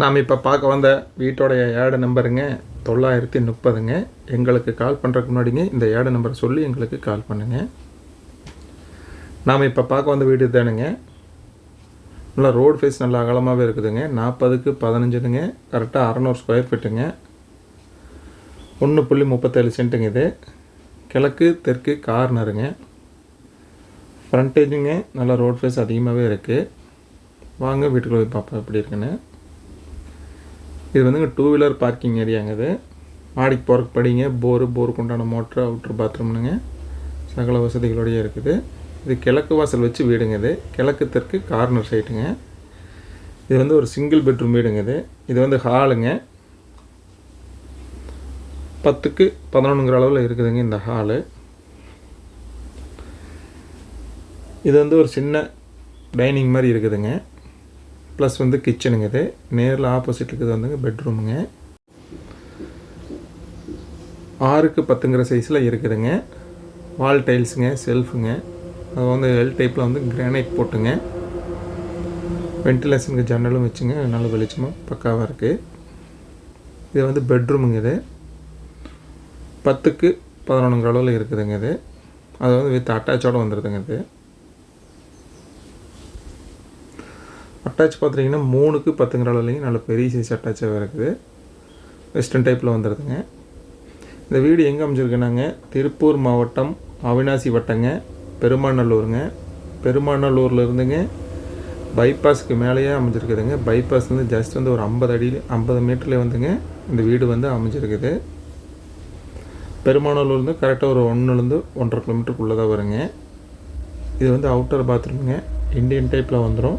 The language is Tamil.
நாம் இப்போ பார்க்க வந்த வீட்டோடைய ஏடு நம்பருங்க தொள்ளாயிரத்தி முப்பதுங்க. எங்களுக்கு கால் பண்ணுறதுக்கு முன்னாடிங்க இந்த ஏடு நம்பரை சொல்லி எங்களுக்கு கால் பண்ணுங்க. நாம் இப்போ பார்க்க வந்த வீடு தானுங்க நல்லா ரோடு ஃபேஸ் நல்லா அகலமாகவே இருக்குதுங்க. நாற்பதுக்கு பதினஞ்சுனுங்க கரெக்டாக அறநூறு ஸ்கொயர் ஃபீட்டுங்க ஒன்று புள்ளி முப்பத்தேழு சென்ட்டுங்க இது. கிழக்கு தெற்கு கார்னருங்க. ஃப்ரண்டேஜுங்க நல்லா ரோட் ஃபேஸ் அதிகமாகவே இருக்குது வாங்க வீட்டுக்குள்ள போய் பார்ப்போம் எப்படி இருக்குன்னு. இது வந்துங்க டூ வீலர் பார்க்கிங் ஏரியாங்க இது. மாடிக்கு போகிறக்கு படிங்க. போரு போருக்கு உண்டான மோட்ரு அவுட்ரு பாத்ரூம்னுங்க சகல வசதிகளோடய இருக்குது. இது கிழக்கு வாசல் வச்சு வீடுங்க இது. கிழக்கு தெற்கு கார்னர் சைட்டுங்க இது வந்து ஒரு சிங்கிள் பெட்ரூம் வீடுங்க இது. இது வந்து ஹாலுங்க பத்துக்கு பதினொன்றுங்கிற அளவில் இருக்குதுங்க இந்த ஹாலு இது வந்து ஒரு சின்ன டைனிங் மாதிரி இருக்குதுங்க. ப்ளஸ் வந்து கிச்சனுங்க இது. நேரில் ஆப்போசிட் இருக்கிறது வந்துங்க பெட்ரூமுங்க ஆறுக்கு பத்துங்கிற சைஸில் இருக்குதுங்க. வால் டைல்ஸுங்க செல்ஃபுங்க அது வந்து எல் டைப்பில் வந்து கிரானைட் போட்டுங்க. வென்டிலேஷனுக்கு ஜன்னலும் வச்சுங்க. நல்ல வெளிச்சமாக பக்காவாக இருக்குது இது வந்து பெட்ரூமுங்க இது. பத்துக்கு பதினொன்றுங்கிற அளவில் இருக்குதுங்க இது. அது வந்து வித் அட்டாச்சோடு வந்துடுதுங்க இது. அட்டாச் பார்த்தீங்கன்னா மூணுக்கு பத்துங்கிற அளவுலையும் நல்ல பெரிய சைஸ் அட்டாச்சாக இருக்குது. வெஸ்டர்ன் டைப்பில் வந்துடுதுங்க இந்த வீடு எங்கே அமைஞ்சிருக்குனாங்க? திருப்பூர் மாவட்டம் அவினாசி வட்டங்க பெருமாநல்லூருங்க. பெருமாநல்லூரில் இருந்துங்க பைபாஸ்க்கு மேலேயே அமைஞ்சிருக்குதுங்க. பைபாஸ் வந்து ஜஸ்ட் வந்து ஒரு ஐம்பது அடியில் ஐம்பது மீட்டர்லேயே வந்துங்க இந்த வீடு வந்து அமைஞ்சிருக்குது. பெருமாநல்லூர்லேருந்து கரெக்டாக ஒரு ஒன்றுலேருந்து ஒன்றரை கிலோமீட்டருக்குள்ளே தான் வருங்க. இது வந்து அவுட்டர் பாத்ரூமுங்க இந்தியன் டைப்பில் வந்துடும்